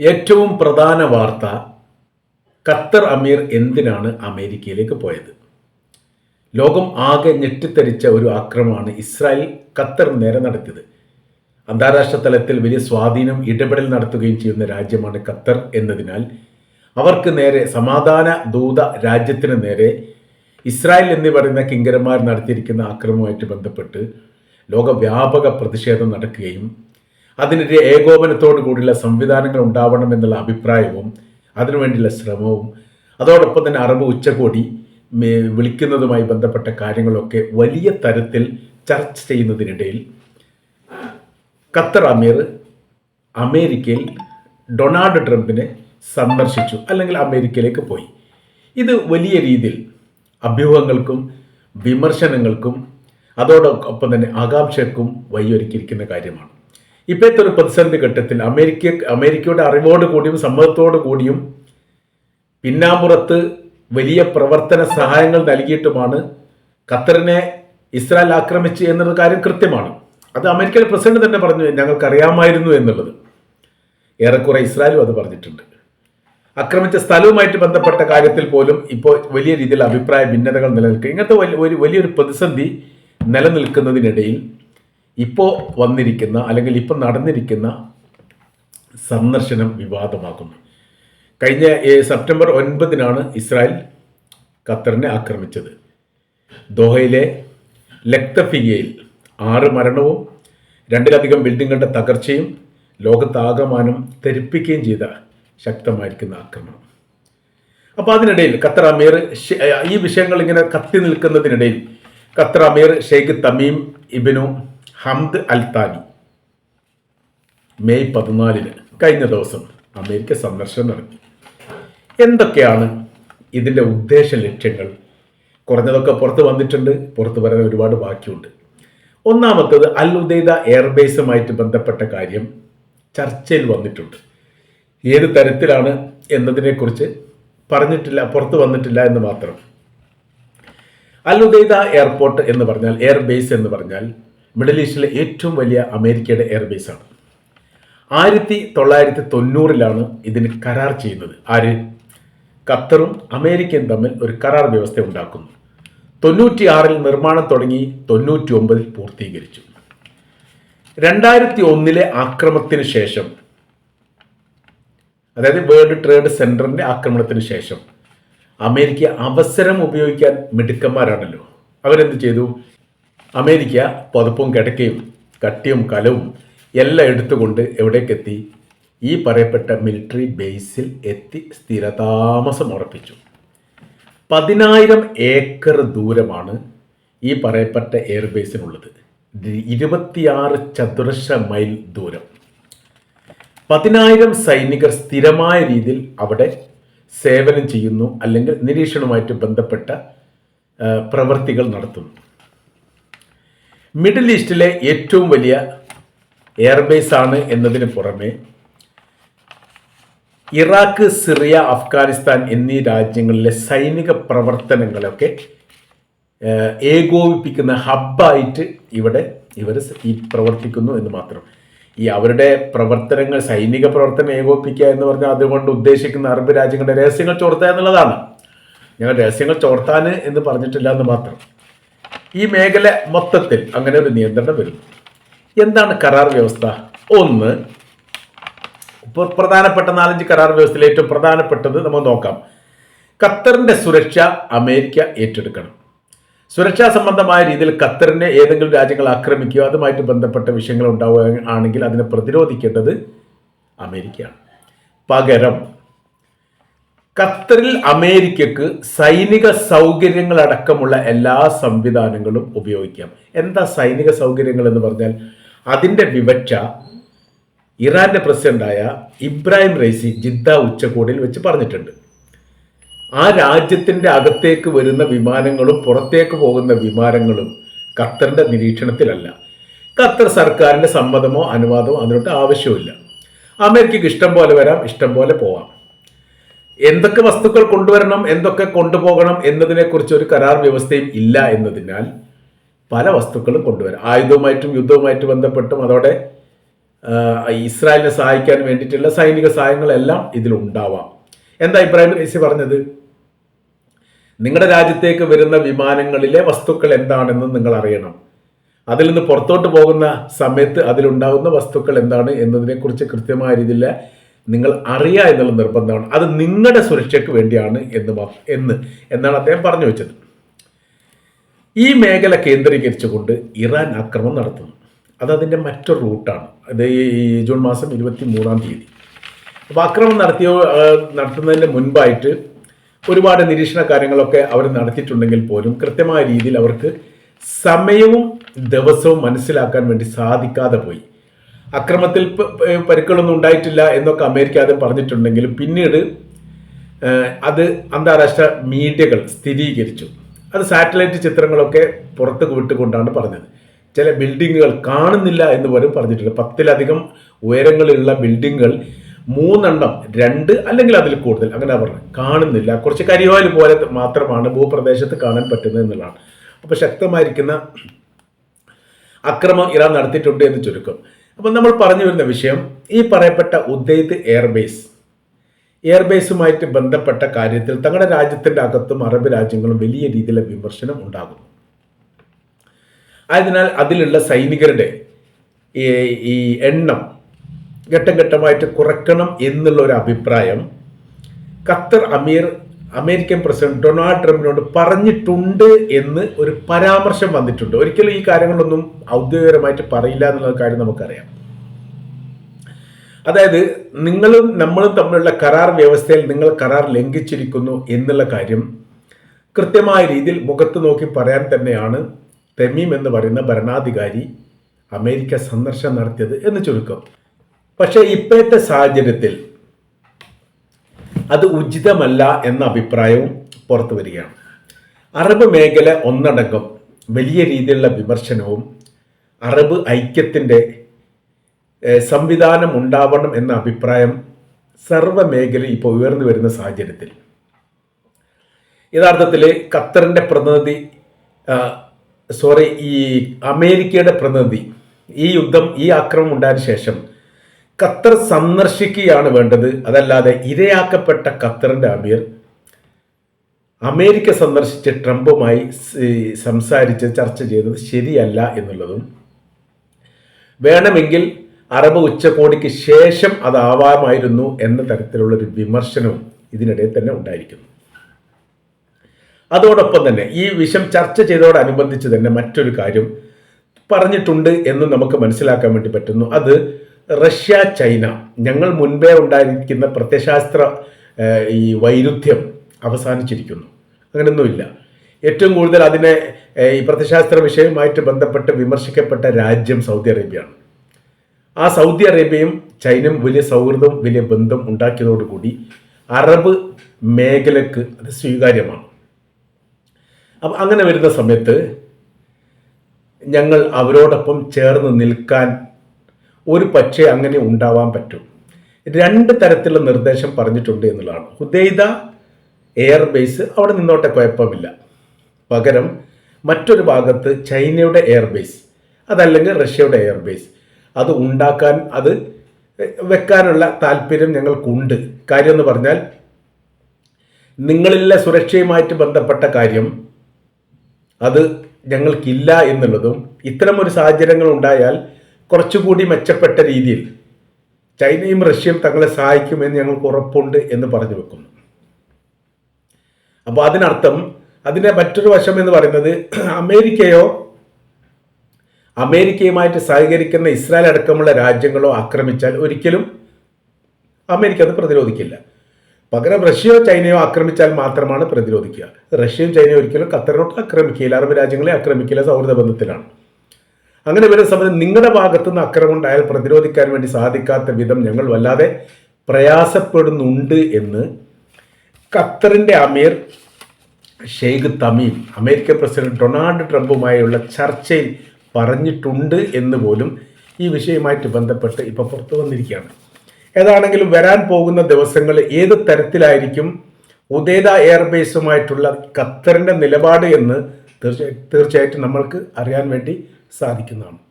ഏറ്റവും പ്രധാന വാർത്ത ഖത്തർ അമീർ എന്തിനാണ് അമേരിക്കയിലേക്ക് പോയത്? ലോകം ആകെ ഞെട്ടിത്തരിച്ച ഒരു ആക്രമണമാണ് ഇസ്രായേൽ ഖത്തർ നേരെ നടത്തിയത്. അന്താരാഷ്ട്ര തലത്തിൽ വലിയ സ്വാധീനം ഇടപെടൽ നടത്തുകയും ചെയ്യുന്ന രാജ്യമാണ് ഖത്തർ എന്നതിനാൽ അവർക്ക് നേരെ സമാധാന ദൂത രാജ്യത്തിന് നേരെ ഇസ്രായേൽ എന്ന് പറയുന്ന കിങ്കരന്മാർ നടത്തിയിരിക്കുന്ന ആക്രമണവുമായിട്ട് ബന്ധപ്പെട്ട് ലോകവ്യാപക പ്രതിഷേധം നടക്കുകയും അതിനെതിരെ ഏകോപനത്തോടു കൂടിയുള്ള സംവിധാനങ്ങൾ ഉണ്ടാവണം എന്നുള്ള അഭിപ്രായവും അതിനുവേണ്ടിയുള്ള ശ്രമവും അതോടൊപ്പം തന്നെ അറബ് ഉച്ചകോടി വിളിക്കുന്നതുമായി ബന്ധപ്പെട്ട കാര്യങ്ങളൊക്കെ വലിയ തരത്തിൽ ചർച്ച ചെയ്യുന്നതിനിടയിൽ ഖത്തർ അമീർ അമേരിക്കയിൽ ഡൊണാൾഡ് ട്രംപിനെ സന്ദർശിച്ചു അല്ലെങ്കിൽ അമേരിക്കയിലേക്ക് പോയി. ഇത് വലിയ രീതിയിൽ അഭ്യൂഹങ്ങൾക്കും വിമർശനങ്ങൾക്കും അതോടൊപ്പം തന്നെ ആകാംക്ഷക്കും വഴിയൊരുക്കിയിരിക്കുന്ന കാര്യമാണ്. ഇപ്പോഴത്തെ ഒരു പ്രതിസന്ധി ഘട്ടത്തിൽ അമേരിക്ക അമേരിക്കയുടെ അറിവോട് കൂടിയും സമ്മതത്തോടു കൂടിയും പിന്നാമ്പുറത്ത് വലിയ പ്രവർത്തന സഹായങ്ങൾ നൽകിയിട്ടുമാണ് ഖത്തറിനെ ഇസ്രായേൽ ആക്രമിച്ചു എന്നുള്ള കാര്യം കൃത്യമാണ്. അത് അമേരിക്കൻ പ്രസിഡന്റ് തന്നെ പറഞ്ഞു ഞങ്ങൾക്കറിയാമായിരുന്നു എന്നുള്ളത്. ഏറെക്കുറെ ഇസ്രായേലും അത് പറഞ്ഞിട്ടുണ്ട്. ആക്രമിച്ച സ്ഥലവുമായിട്ട് ബന്ധപ്പെട്ട കാര്യത്തിൽ പോലും ഇപ്പോൾ വലിയ രീതിയിൽ അഭിപ്രായ ഭിന്നതകൾ നിലനിൽക്കുക ഇങ്ങനത്തെ വലിയൊരു പ്രതിസന്ധി നിലനിൽക്കുന്നതിനിടയിൽ ഇപ്പോൾ വന്നിരിക്കുന്ന അല്ലെങ്കിൽ ഇപ്പോൾ നടന്നിരിക്കുന്ന സന്ദർശനം വിവാദമാക്കുന്നു. കഴിഞ്ഞ സെപ്റ്റംബർ ഒൻപതിനാണ് ഇസ്രായേൽ ഖത്തറിനെ ആക്രമിച്ചത്. ദോഹയിലെ ലക്തഫിയയിൽ ആറ് മരണവും രണ്ടിലധികം ബിൽഡിങ്ങുകളുടെ തകർച്ചയും ലോകത്താകമാനം തെരിപ്പിക്കുകയും ചെയ്ത ശക്തമായിരിക്കുന്ന ആക്രമണം. അപ്പോൾ അതിനിടയിൽ ഖത്തർ അമീർ ഈ വിഷയങ്ങൾ ഇങ്ങനെ കത്തി നിൽക്കുന്നതിനിടയിൽ ഖത്തർ അമീർ Sheikh Tamim ibn Hamad Al Thani May പതിനാലിന് കഴിഞ്ഞ ദിവസം അമേരിക്ക സന്ദർശനം നടത്തി. എന്തൊക്കെയാണ് ഇതിന്റെ ഉദ്ദേശ ലക്ഷ്യങ്ങൾ? കുറഞ്ഞതൊക്കെ പുറത്ത് വന്നിട്ടുണ്ട് പുറത്ത് വരാൻ ഒരുപാട് ബാക്കിയുണ്ട്. ഒന്നാമത്തത് അൽ ഉദൈദ എയർബേസുമായിട്ട് ബന്ധപ്പെട്ട കാര്യം ചർച്ചയിൽ വന്നിട്ടുണ്ട്. ഏത് തരത്തിലാണ് എന്നതിനെക്കുറിച്ച് പറഞ്ഞിട്ടില്ല പുറത്ത് വന്നിട്ടില്ല എന്ന് മാത്രം. അൽ ഉദൈദ എയർപോർട്ട് എന്ന് പറഞ്ഞാൽ എയർബേസ് എന്ന് പറഞ്ഞാൽ മിഡിൽ ഈസ്റ്റിലെ ഏറ്റവും വലിയ അമേരിക്കയുടെ എയർബേസ് ആണ് ആയിരത്തി തൊള്ളായിരത്തി തൊണ്ണൂറിലാണ് ഇതിന് കരാർ ചെയ്യുന്നത്. ആര്? ഖത്തറും അമേരിക്കയും തമ്മിൽ ഒരു കരാർ വ്യവസ്ഥ ഉണ്ടാക്കുന്നു. തൊണ്ണൂറ്റിയാറിൽ നിർമ്മാണം തുടങ്ങി തൊണ്ണൂറ്റി ഒമ്പതിൽ പൂർത്തീകരിച്ചു. രണ്ടായിരത്തി ഒന്നിലെ ആക്രമണത്തിന് ശേഷം അതായത് വേൾഡ് ട്രേഡ് സെന്ററിന്റെ ആക്രമണത്തിന് ശേഷം അമേരിക്ക അവസരം ഉപയോഗിക്കാൻ മിടുക്കന്മാരാണല്ലോ. അവരെന്ത് ചെയ്തു? അമേരിക്ക പതുപ്പും കിടക്കയും കട്ടിയും കലവും എല്ലാം എടുത്തുകൊണ്ട് എവിടേക്കെത്തി? ഈ പറയപ്പെട്ട മിലിറ്ററി ബേസിൽ എത്തി സ്ഥിരതാമസം ഉറപ്പിച്ചു. പതിനായിരം ഏക്കർ ദൂരമാണ് ഈ പറയപ്പെട്ട എയർബേസിനുള്ളത് ഇരുപത്തിയാറ് ചതുരശ്ര മൈൽ ദൂരം. പതിനായിരം സൈനികർ സ്ഥിരമായ രീതിയിൽ അവിടെ സേവനം ചെയ്യുന്നു അല്ലെങ്കിൽ നിരീക്ഷണവുമായിട്ട് ബന്ധപ്പെട്ട പ്രവൃത്തികൾ നടത്തുന്നു. മിഡിൽ ഈസ്റ്റിലെ ഏറ്റവും വലിയ എയർബേസ് ആണ് എന്നതിന് പുറമെ ഇറാഖ് സിറിയ അഫ്ഗാനിസ്ഥാൻ എന്നീ രാജ്യങ്ങളിലെ സൈനിക പ്രവർത്തനങ്ങളൊക്കെ ഏകോപിപ്പിക്കുന്ന ഹബ്ബായിട്ട് ഇവിടെ ഇവർ ഈ പ്രവർത്തിക്കുന്നു എന്ന് മാത്രം. ഈ അവരുടെ പ്രവർത്തനങ്ങൾ സൈനിക പ്രവർത്തനം ഏകോപിപ്പിക്കുക എന്ന് പറഞ്ഞാൽ അതുകൊണ്ട് ഉദ്ദേശിക്കുന്ന അറബ് രാജ്യങ്ങളുടെ രഹസ്യങ്ങൾ ചോർത്തുക എന്നുള്ളതാണ് ഞങ്ങൾ രഹസ്യങ്ങൾ ചോർത്താൻ എന്ന് പറഞ്ഞിട്ടില്ല എന്ന് മാത്രം. ഈ മേഖല മൊത്തത്തിൽ അങ്ങനെ ഒരു നിയന്ത്രണം വരുന്നു എന്താണ് കരാർ വ്യവസ്ഥ? ഒന്ന് ഇപ്പോൾ പ്രധാനപ്പെട്ട നാലഞ്ച് കരാർ വ്യവസ്ഥയിൽ ഏറ്റവും പ്രധാനപ്പെട്ടത് നമ്മൾ നോക്കാം. ഖത്തറിന്റെ സുരക്ഷ അമേരിക്ക ഏറ്റെടുക്കണം. സുരക്ഷാ സംബന്ധമായ രീതിയിൽ ഖത്തറിനെ ഏതെങ്കിലും രാജ്യങ്ങൾ ആക്രമിക്കുകയോ അതുമായിട്ട് ബന്ധപ്പെട്ട വിഷയങ്ങൾ ഉണ്ടാവുകയാണെങ്കിൽ അതിനെ പ്രതിരോധിക്കേണ്ടത് അമേരിക്കയാണ്. പകരം ഖത്തറിൽ അമേരിക്കക്ക് സൈനിക സൗകര്യങ്ങൾ അടക്കമുള്ള എല്ലാ സംവിധാനങ്ങളും ഉപയോഗിക്കാം. എന്താ സൈനിക സൗകര്യങ്ങൾ എന്ന് പറഞ്ഞാൽ അതിന്റെ വിവക്ഷ ഇറാന്റെ പ്രസിഡന്റായ ഇബ്രാഹിം റൈസി ജിദ്ദ ഉച്ചകോടിയിൽ വെച്ച് പറഞ്ഞിട്ടുണ്ട്. ആ രാജ്യത്തിന്റെ അകത്തേക്ക് വരുന്ന വിമാനങ്ങളും പുറത്തേക്ക് പോകുന്ന വിമാനങ്ങളും ഖത്തറിന്റെ നിരീക്ഷണത്തിലല്ല. ഖത്തർ സർക്കാരിന്റെ സമ്മതമോ അനുവാദമോ അതിനോട്ട് ആവശ്യമില്ല. അമേരിക്കക്ക് ഇഷ്ടം പോലെ വരാം ഇഷ്ടം പോലെ പോവാം. എന്തൊക്കെ വസ്തുക്കൾ കൊണ്ടുവരണം എന്തൊക്കെ കൊണ്ടുപോകണം എന്നതിനെക്കുറിച്ച് ഒരു കരാർ വ്യവസ്ഥയും ഇല്ല എന്നതിനാൽ പല വസ്തുക്കളും കൊണ്ടുവരാം. ആയുധവുമായിട്ടും യുദ്ധവുമായിട്ട് ബന്ധപ്പെട്ടും അതോടെ ഇസ്രായേലിനെ സഹായിക്കാൻ വേണ്ടിയിട്ടുള്ള സൈനിക സഹായങ്ങളെല്ലാം ഇതിലുണ്ടാവാം. എന്താ ഇബ്രാഹിം റൈസി പറഞ്ഞത്? നിങ്ങളുടെ രാജ്യത്തേക്ക് വരുന്ന വിമാനങ്ങളിലെ വസ്തുക്കൾ എന്താണെന്ന് നിങ്ങൾ അറിയണം അതിൽ നിന്ന് പുറത്തോട്ട് പോകുന്ന സമയത്ത് അതിലുണ്ടാകുന്ന വസ്തുക്കൾ എന്താണ് എന്നതിനെക്കുറിച്ച് കൃത്യമായ രീതിയിൽ നിങ്ങൾ അറിയുക എന്നുള്ള നിർബന്ധമാണ്. അത് നിങ്ങളുടെ സുരക്ഷയ്ക്ക് വേണ്ടിയാണ് എന്ന് എന്ന് എന്നാണ് അദ്ദേഹം പറഞ്ഞു വെച്ചത്. ഈ മേഖല കേന്ദ്രീകരിച്ചുകൊണ്ട് ഇറാൻ ആക്രമണം നടത്തുന്നു. അത് അതിന്റെ മറ്റൊരു റൂട്ടാണ്. അത് ഈ ജൂൺ മാസം ഇരുപത്തി മൂന്നാം തീയതി. അപ്പോൾ ആക്രമണം നടത്തിയോ നടത്തുന്നതിന് മുൻപായിട്ട് ഒരുപാട് നിരീക്ഷണ കാര്യങ്ങളൊക്കെ അവർ നടത്തിയിട്ടുണ്ടെങ്കിൽ പോലും കൃത്യമായ രീതിയിൽ അവർക്ക് സമയവും ദിവസവും മനസ്സിലാക്കാൻ വേണ്ടി സാധിക്കാതെ പോയി. അക്രമത്തിൽ പരുക്കളൊന്നും ഉണ്ടായിട്ടില്ല എന്നൊക്കെ അമേരിക്ക ആദ്യം പറഞ്ഞിട്ടുണ്ടെങ്കിലും പിന്നീട് അത് അന്താരാഷ്ട്ര മീഡിയകൾ സ്ഥിരീകരിച്ചു. അത് സാറ്റലൈറ്റ് ചിത്രങ്ങളൊക്കെ പുറത്ത് വിട്ടുകൊണ്ടാണ് പറഞ്ഞത്. ചില ബിൽഡിങ്ങുകൾ കാണുന്നില്ല എന്ന് പോലും പറഞ്ഞിട്ടുണ്ട്. പത്തിലധികം ഉയരങ്ങളിലുള്ള ബിൽഡിങ്ങുകൾ മൂന്നെണ്ണം രണ്ട് അല്ലെങ്കിൽ അതിൽ കൂടുതൽ അങ്ങനെ പറഞ്ഞു കാണുന്നില്ല. കുറച്ച് കരിവാൽ പോലെ മാത്രമാണ് ഭൂപ്രദേശത്ത് കാണാൻ പറ്റുന്നത് എന്നുള്ളതാണ്. അപ്പോൾ ശക്തമായിരിക്കുന്ന അക്രമം ഇറാൻ നടത്തിയിട്ടുണ്ട് എന്ന് ചുരുക്കം. അപ്പം നമ്മൾ പറഞ്ഞു വരുന്ന വിഷയം ഈ പറയപ്പെട്ട ഉദ്ദൈത് എയർബേസ്. എയർബേസുമായിട്ട് ബന്ധപ്പെട്ട കാര്യത്തിൽ തങ്ങളുടെ രാജ്യത്തിന്റെ അകത്തും അറബ് രാജ്യങ്ങളും വലിയ രീതിയിലെ വിമർശനം ഉണ്ടാകുന്നു. ആയതിനാൽ അതിലുള്ള സൈനികരുടെ ഈ എണ്ണം ഘട്ടം ഘട്ടമായിട്ട് കുറയ്ക്കണം എന്നുള്ള ഒരു അഭിപ്രായം ഖത്തർ അമീർ അമേരിക്കൻ പ്രസിഡന്റ് ഡൊണാൾഡ് ട്രംപിനോട് പറഞ്ഞിട്ടുണ്ട് എന്ന് ഒരു പരാമർശം വന്നിട്ടുണ്ട്. ഒരിക്കലും ഈ കാര്യങ്ങളൊന്നും ഔദ്യോഗികപരമായിട്ട് പറയില്ല എന്നുള്ള കാര്യം നമുക്കറിയാം. അതായത് നിങ്ങളും നമ്മളും തമ്മിലുള്ള കരാർ വ്യവസ്ഥയിൽ നിങ്ങൾ കരാർ ലംഘിച്ചിരിക്കുന്നു എന്നുള്ള കാര്യം കൃത്യമായ രീതിയിൽ മുഖത്ത് നോക്കി പറയാൻ തന്നെയാണ് തെമീം എന്ന് പറയുന്ന ഭരണാധികാരി അമേരിക്ക സന്ദർശനം നടത്തിയത് എന്ന് ചുരുക്കം. പക്ഷേ ഇപ്പോഴത്തെ സാഹചര്യത്തിൽ അത് ഉചിതമല്ല എന്ന അഭിപ്രായവും പുറത്തു വരികയാണ്. അറബ് മേഖല ഒന്നടങ്കം വലിയ രീതിയിലുള്ള വിമർശനവും അറബ് ഐക്യത്തിന്റെ സംവിധാനം ഉണ്ടാവണം എന്ന അഭിപ്രായം സർവ മേഖല ഇപ്പോൾ ഉയർന്നു വരുന്ന സാഹചര്യത്തിൽ. യഥാർത്ഥത്തിൽ ഖത്തറിന്റെ പ്രതിനിധി സോറി ഈ അമേരിക്കയുടെ പ്രതിനിധി ഈ യുദ്ധം ഈ ആക്രമണം ഉണ്ടായതിനു ശേഷം ഖത്തർ സന്ദർശിക്കുകയാണ് വേണ്ടത്. അതല്ലാതെ ഇരയാക്കപ്പെട്ട ഖത്തറിന്റെ അമീർ അമേരിക്ക സന്ദർശിച്ച് ട്രംപുമായി സംസാരിച്ച് ചർച്ച ചെയ്തത് ശരിയല്ല എന്നുള്ളതും വേണമെങ്കിൽ അറബ് ഉച്ചകോടിക്ക് ശേഷം അതാവാമായിരുന്നു എന്ന തരത്തിലുള്ളൊരു വിമർശനവും ഇതിനിടയിൽ തന്നെ ഉണ്ടായിരിക്കുന്നു. അതോടൊപ്പം തന്നെ ഈ വിഷം ചർച്ച ചെയ്തതോടനുബന്ധിച്ച് തന്നെ മറ്റൊരു കാര്യം പറഞ്ഞിട്ടുണ്ട് എന്ന് നമുക്ക് മനസ്സിലാക്കാൻ വേണ്ടി പറ്റുന്നു. അത് റഷ്യ ചൈന. ഞങ്ങൾ മുൻപേ ഉണ്ടായിരിക്കുന്ന പ്രത്യശാസ്ത്ര ഈ വൈരുദ്ധ്യം അവസാനിച്ചിരിക്കുന്നു. അങ്ങനെയൊന്നുമില്ല. ഏറ്റവും കൂടുതൽ അതിനെ ഈ പ്രത്യശാസ്ത്ര വിഷയവുമായിട്ട് ബന്ധപ്പെട്ട് വിമർശിക്കപ്പെട്ട രാജ്യം സൗദി അറേബ്യയാണ്. ആ സൗദി അറേബ്യയും ചൈനയും വലിയ സൗഹൃദം വലിയ ബന്ധം ഉണ്ടാക്കിയതോടുകൂടി അറബ് മേഖലക്ക് അത് സ്വീകാര്യമാണ്. അപ്പം അങ്ങനെ വരുന്ന സമയത്ത് ഞങ്ങൾ അവരോടൊപ്പം ചേർന്ന് നിൽക്കാൻ ഒരു പക്ഷേ അങ്ങനെ ഉണ്ടാവാൻ പറ്റും. രണ്ട് തരത്തിലുള്ള നിർദ്ദേശം പറഞ്ഞിട്ടുണ്ട് എന്നുള്ളതാണ്. ഹുദൈദ എയർ ബേസ് അവിടെ നിന്നോട്ടെ കുഴപ്പമില്ല. പകരം മറ്റൊരു ഭാഗത്ത് ചൈനയുടെ എയർ ബേസ് അതല്ലെങ്കിൽ റഷ്യയുടെ എയർ ബേസ് അത് ഉണ്ടാക്കാൻ അത് വെക്കാനുള്ള താല്പര്യം ഞങ്ങൾക്കുണ്ട്. കാര്യം എന്ന് പറഞ്ഞാൽ നിങ്ങളിലെ സുരക്ഷയുമായിട്ട് ബന്ധപ്പെട്ട കാര്യം അത് ഞങ്ങൾക്കില്ല എന്നുള്ളതും ഇത്തരമൊരു സാഹചര്യങ്ങൾ ഉണ്ടായാൽ കുറച്ചുകൂടി മെച്ചപ്പെട്ട രീതിയിൽ ചൈനയും റഷ്യയും തങ്ങളെ സഹായിക്കുമെന്ന് ഞങ്ങൾക്ക് ഉറപ്പുണ്ട് എന്ന് പറഞ്ഞു വെക്കുന്നു. അപ്പോൾ അതിനർത്ഥം അതിന്റെ മറ്റൊരു വശം എന്ന് പറയുന്നത് അമേരിക്കയോ അമേരിക്കയുമായിട്ട് സഹകരിക്കുന്ന ഇസ്രായേൽ അടക്കമുള്ള രാജ്യങ്ങളോ ആക്രമിച്ചാൽ ഒരിക്കലും അമേരിക്ക അത് പ്രതിരോധിക്കില്ല. പകരം റഷ്യയോ ചൈനയോ ആക്രമിച്ചാൽ മാത്രമാണ് പ്രതിരോധിക്കുക. റഷ്യയും ചൈനയും ഒരിക്കലും ഖത്തറിനോട്ട് ആക്രമിക്കില്ല. അറബ് രാജ്യങ്ങളെ ആക്രമിക്കില്ല സൗഹൃദ ബന്ധത്തിലാണ്. അങ്ങനെ വരുന്ന സമയത്ത് നിങ്ങളുടെ ഭാഗത്തുനിന്ന് അക്രമം ഉണ്ടായാൽ പ്രതിരോധിക്കാൻ വേണ്ടി സാധിക്കാത്ത വിധം ഞങ്ങൾ വല്ലാതെ പ്രയാസപ്പെടുന്നുണ്ട് എന്ന് ഖത്തറിന്റെ അമീർ Sheikh Tamim American president Donald ട്രംപുമായുള്ള ചർച്ചയിൽ പറഞ്ഞിട്ടുണ്ട് എന്ന് പോലും ഈ വിഷയവുമായിട്ട് ബന്ധപ്പെട്ട് ഇപ്പോൾ പുറത്തു വന്നിരിക്കുകയാണ്. ഏതാണെങ്കിലും വരാൻ പോകുന്ന ദിവസങ്ങൾ ഏത് തരത്തിലായിരിക്കും? ഉദേത എയർബേസുമായിട്ടുള്ള ഖത്തറിന്റെ നിലപാട് എന്ന് തീർച്ചയായിട്ടും നമ്മൾക്ക് അറിയാൻ വേണ്ടി സാധിക്കുന്നതാണ്.